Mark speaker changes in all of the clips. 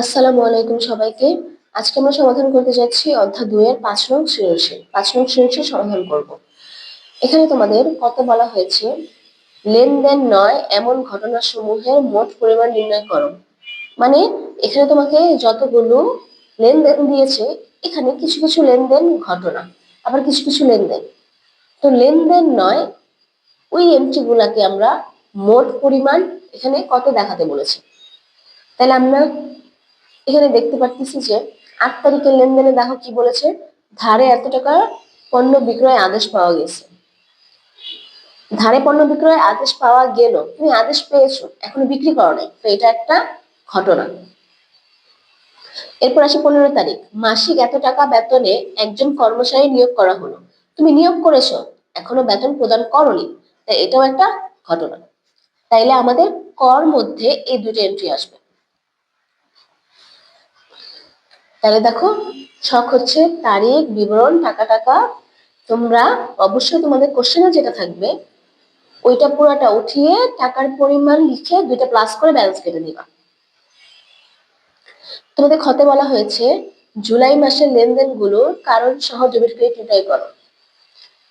Speaker 1: আসসালামু আলাইকুম সবাইকে। আজকে আমরা সমাধান করতে যাচ্ছি অধ্যায় দুইয়ের পাঁচ নং সৃজনশীল। পাঁচ নং সৃজনশীল সমাধান করব। এখানে তোমাদের কত বলা হয়েছে, লেনদেন নয়, এমন ঘটনাসমূহের মোট পরিমাণ নির্ণয় করো। মানে এখানে তোমাকে যতগুলো লেনদেন দিয়েছে, এখানে কিছু কিছু লেনদেন ঘটনা, আবার কিছু কিছু লেনদেন। তো লেনদেন নয়, ওই এন্ট্রি গুলাকে আমরা মোট পরিমাণ এখানে কত দেখাতে বলেছে? তাহলে আমরা এখানে দেখতে পাচ্ছি যে আট তারিখের লেনদেনে দেখো কি বলেছে? ধারে এত টাকা পণ্য বিক্রয় আদেশ পাওয়া গেছে। ধারে পণ্য বিক্রয় আদেশ পাওয়া গেল। তুমি আদেশ পেয়েছ, এখনও বিক্রি করো নাই। তো এটা একটা ঘটনা। এরপর আসি পনেরো তারিখ। মাসিক এত টাকা বেতনে একজন কর্মচারী নিয়োগ করা হলো। তুমি নিয়োগ করেছ, এখনও বেতন প্রদান করনি। তাই এটাও একটা ঘটনা। তাইলে আমাদের কর মধ্যে এই দুটো এন্ট্রি আসবে। তাহলে দেখো, শখ হচ্ছে তারিখ, বিবরণ, টাকা টাকা। তোমরা অবশ্যই তোমাদের কোশ্চেনে যেটা থাকবে, ওইটা পুরাটা উঠিয়ে টাকার পরিমাণ লিখে দুইটা প্লাস করে ব্যালেন্স কেটে দিবা তোমাদের খতে বলা হয়েছে, জুলাই মাসের লেনদেনগুলোর কারণ সহ ডেবিট ক্রেডিট নির্ণয় করো।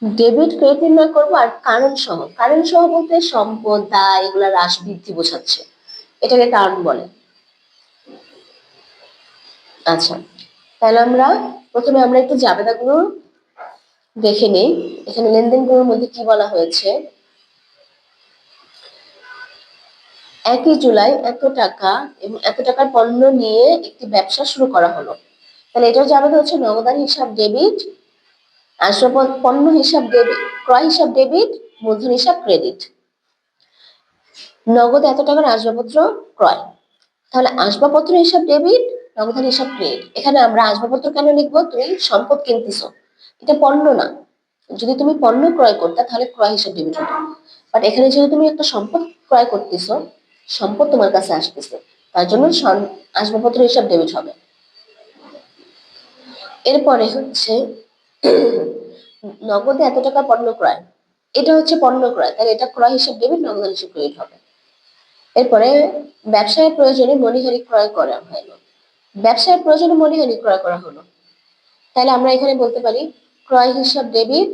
Speaker 1: ডেবিট ক্রেডিট নির্ণয় করব আর কারণ সহ। কারণ সহ বলতে সম্পদ, দায়, এগুলা হ্রাস বৃদ্ধি বোঝাচ্ছে। এটাকে কারণ বলে। আচ্ছা তাহলে আমরা প্রথমে আমরা একটু জাবেদাগুলো দেখে নিই। এখানে লেনদেনগুলোর মধ্যে কি বলা হয়েছে? একই জুলাই এত টাকা এবং এত টাকার পণ্য নিয়ে একটি ব্যবসা শুরু করা হলো। তাহলে এটার জাবেদা হচ্ছে নগদান হিসাব ডেবিট আসবাব পণ্য হিসাব ডেবিট, ক্রয় হিসাব ডেবিট, মূলধন হিসাব ক্রেডিট। নগদ এত টাকার আসবাবপত্র ক্রয়। তাহলে আসবাবপত্র হিসাব ডেবিট নগদান হিসাব ক্রেডিট এখানে আমরা আসবাবপত্র কেন লিখব? তুমি সম্পদ কিনতেছো। এটা পণ্য না। যদি তুমি পণ্য ক্রয় করতে, তাহলে ক্রয় হিসাব ডেবিট হতো। বাট এখানে যেহেতু তুমি একটা সম্পদ ক্রয় করতেছো, সম্পদ তোমার কাছে আসতেছে। তার জন্য আসবাবপত্র হিসাব ডেবিট হবে। এরপরে হচ্ছে, নগদে এত টাকা পণ্য ক্রয়। এটা হচ্ছে পণ্য ক্রয়। তাহলে এটা ক্রয় হিসাব ডেবিট নগদ হিসাব ক্রেডিট হবে। এরপরে ব্যবসায়ের প্রয়োজনে মণিহারি ক্রয় করা হলো ব্যবসায়ের প্রয়োজনে মণিহারি ক্রয় করা হলো। তাহলে আমরা এখানে বলতে পারি, ক্রয় হিসাব ডেবিট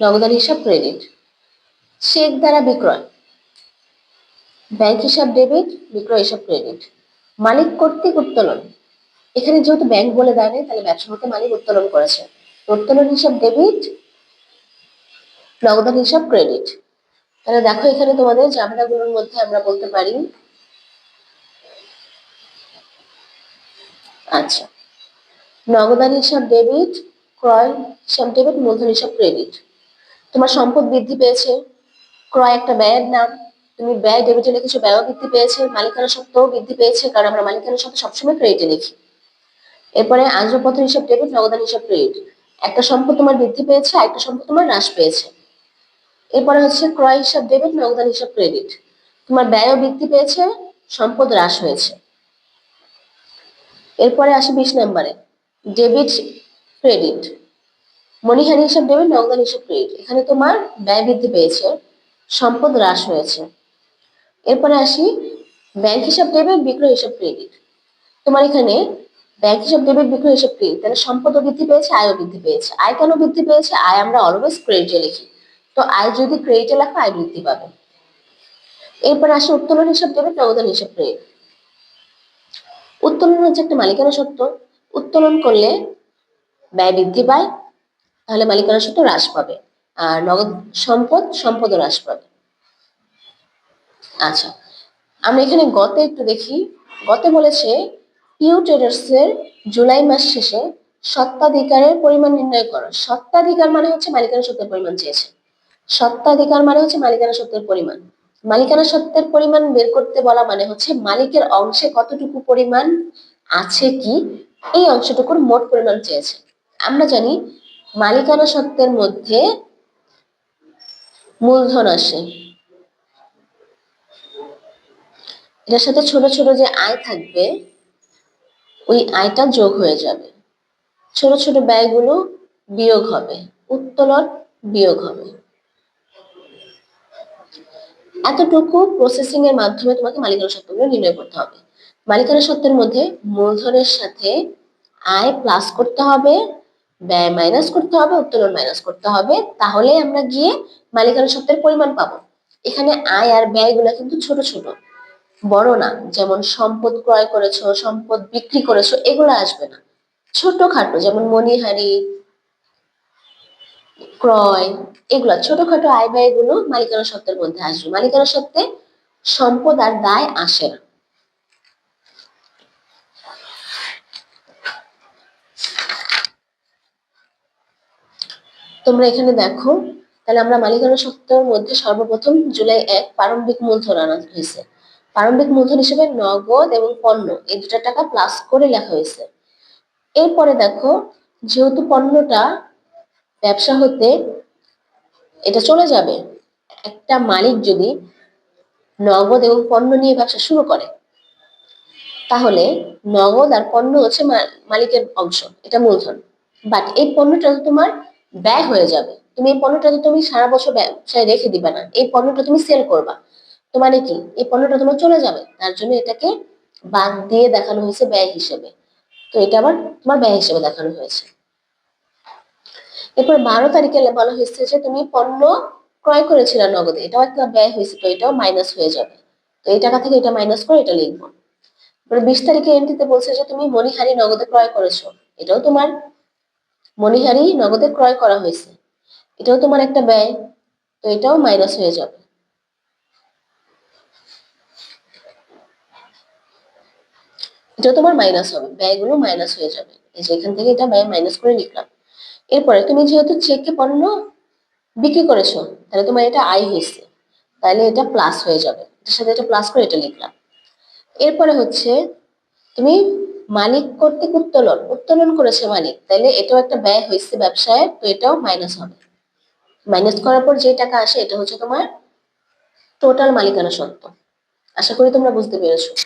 Speaker 1: নগদান হিসাব ক্রেডিট চেক দ্বারা বিক্রয়। ব্যাংক হিসাব ডেবিট বিক্রয় হিসাব ক্রেডিট মালিক কর্তৃক উত্তোলন। এখানে যেহেতু ব্যাংক বলে দেয় তাহলে ব্যবসা হতে মালিক উত্তোলন করেছে। উত্তোলন হিসাব ডেবিট নগদান হিসাব ক্রেডিট তাহলে দেখো এখানে তোমাদের জামেলাগুলোর মধ্যে আমরা বলতে পারি আচ্ছা। নগদান হিসাব ডেবিট ক্রয় হিসাব ডেবিট মূলধন হিসাব ক্রেডিট তোমার সম্পদ বৃদ্ধি পেয়েছে। ক্রয় একটা ব্যয়ের নাম। তুমি ব্যয় ডেবিটে লিখেছো ব্যয় বৃদ্ধি পেয়েছে। মালিকানা সত্ত্বেও বৃদ্ধি পেয়েছে, কারণ আমরা মালিকানা সত্ত্বে সবসময় ক্রেডিটে লিখি। এরপরে আসবাবপত্র হিসাব ডেবিট নগদান হিসাব ক্রেডিট একটা সম্পদ তোমার বৃদ্ধি পেয়েছে একটা সম্পদ তোমার হ্রাস পেয়েছে। এরপরে হচ্ছে ক্রয় হিসাব ডেবিট নগদান হিসাব ক্রেডিট তোমার ব্যয়ও বৃদ্ধি পেয়েছে, সম্পদ হ্রাস হয়েছে। এরপরে আসি বিশ নম্বরে। Debit credit. মনিহানি হিসাব ডেবিট নগদান হিসাব ক্রেডিট। এখানে তোমার ব্যয় বৃদ্ধি পেয়েছে, সম্পদ হ্রাস হয়েছে। এরপরে আসি ব্যাংক হিসাব ডেবিট বিক্রয় হিসাব ক্রেডিট। তোমার এখানে ব্যাংক হিসাব ডেবিট বিক্রয় হিসাব ক্রেডিট। তাহলে সম্পদও বৃদ্ধি পেয়েছে, আয়ও বৃদ্ধি পেয়েছে। আয় কেন বৃদ্ধি পেয়েছে? আয় আমরা অলওয়েজ ক্রেডিটে লিখি। তো আয় যদি ক্রেডিটে লেখা, আয় বৃদ্ধি পাবে। এরপরে আসে উত্তোলন হিসাব ডেবিট নগদান হিসাব ক্রেডিট। উত্তোলন হচ্ছে একটা মালিকানা সত্ত্ব উত্তোলন করলে ব্যয় বৃদ্ধি পায়, তাহলে মালিকানা সত্ত্ব হ্রাস পাবে। আর নগদ সম্পদ, সম্পদও হ্রাস পাবে। আচ্ছা আমরা এখানে গতে একটু দেখি। গতে বলেছে, ইউ ট্রেডার্সের জুলাই মাস শেষে সত্ত্বাধিকারের পরিমাণ নির্ণয় করো। সত্ত্বাধিকার মানে হচ্ছে মালিকানা সত্ত্বের পরিমাণ চেয়েছে। সত্ত্বাধিকার মানে হচ্ছে মালিকানা সত্ত্বের পরিমাণ। মালিকানা সত্ত্বের পরিমাণ বের করতে বলা মানে হচ্ছে মালিকের অংশে কতটুকু পরিমাণ আছে কি? এই অংশটুকুর মোট পরিমাণ চেয়েছে। আমরা জানি মালিকানা সত্ত্বের মধ্যে মূলধন আসে। এটার সাথে ছোট ছোট যে আয় থাকবে, ওই আয়টা যোগ হয়ে যাবে। ছোট ছোট ব্যয়গুলো বিয়োগ হবে, উত্তোলন বিয়োগ হবে। এতটুকু প্রসেসিং এর মাধ্যমে তোমাকে মালিকানা সত্ত্বগুলো নির্ণয় করতে হবে। মালিকানা সত্ত্বের মধ্যে মূলধনের সাথে আয় প্লাস করতে হবে, ব্যয় মাইনাস করতে হবে, উত্তোলন মাইনাস করতে হবে। তাহলে আমরা গিয়ে মালিকানা সত্ত্বের পরিমাণ পাবো। এখানে আয় আর ব্যয়গুলো কিন্তু ছোট ছোট। বড় না, যেমন সম্পদ ক্রয় করেছ, সম্পদ বিক্রি করেছ, এগুলো আসবে না। ছোটখাটো, যেমন মণিহারি ক্রয়, এগুলো, ছোটখাটো আয় ব্যয়গুলো মালিকানা সত্ত্বের মধ্যে আসবে। মালিকানা সত্ত্বে সম্পদ আর দায় আসে না। তোমরা এখানে দেখো, তাহলে আমরা মালিকানা সত্ত্বের মধ্যে সর্বপ্রথম জুলাই এক প্রারম্ভিক মূলধন আনা হয়েছে। প্রারম্ভিক মূলধন হিসেবে নগদ এবং পণ্য, এই দুটা টাকা প্লাস করে লেখা হয়েছে। এরপরে দেখো, যেহেতু পণ্যটা ব্যবসা হতে এটা চলে যাবে। একটা মালিক যদি নগদ এবং পণ্য নিয়ে ব্যবসা শুরু করে, তাহলে নগদ আর পণ্য হচ্ছে মালিকের অংশ, এটা মূলধন। বাট এই পণ্যটা তো তোমার ব্যয় হয়ে যাবে। তুমি এই পণ্যটা তো তুমি সারা বছর ব্যবসায় রেখে দিবে না। এই পণ্যটা তুমি সেল করবা। তো মানে কি? এই পণ্যটা তোমার চলে যাবে। তার জন্য এটাকে বাদ দিয়ে দেখানো হয়েছে ব্যয় হিসেবে। তো এটা আবার তোমার ব্যয় হিসেবে দেখানো হয়েছে। এরপর বারো তারিখে বলা হয়েছে যে তুমি পণ্য ক্রয় করেছিলে নগদে, এটাও একটা ব্যয় হয়েছে, তো এটাও মাইনাস হয়ে যাবে। তো এই টাকা থেকে এটা মাইনাস করে এটা লিখব। এরপর বিশ তারিখে এন্ট্রিতে বলছে যে তুমি মণিহারি নগদে ক্রয় করেছ, এটাও তোমার মণিহারি নগদে ক্রয় করা হয়েছে, এটাও তোমার একটা ব্যয়, তো এটাও মাইনাস হয়ে যাবে। এটাও তোমার মাইনাস হবে, ব্যয়গুলো মাইনাস হয়ে যাবে। এই যে এখান থেকে এটা ব্যয় মাইনাস করে লিখলাম। এরপরে তুমি যেহেতু চেকে পণ্য বিক্রি করেছ, তাহলে তোমার এটা আয় হয়েছে। তাহলে এটা প্লাস হয়ে যাবে। এটার সাথে এটা প্লাস করে এটা লিখলাম। এরপরে হচ্ছে, তুমি মালিক কর্তৃক উত্তোলন উত্তোলন করেছে মালিক, তাহলে এটাও একটা ব্যয় হয়েছে ব্যবসায়, তো এটাও মাইনাস হবে। মাইনাস করার পর যে টাকা আসে, এটা হচ্ছে তোমার টোটাল মালিকানা সত্ত্ব। আশা করি তোমরা বুঝতে পেরেছ।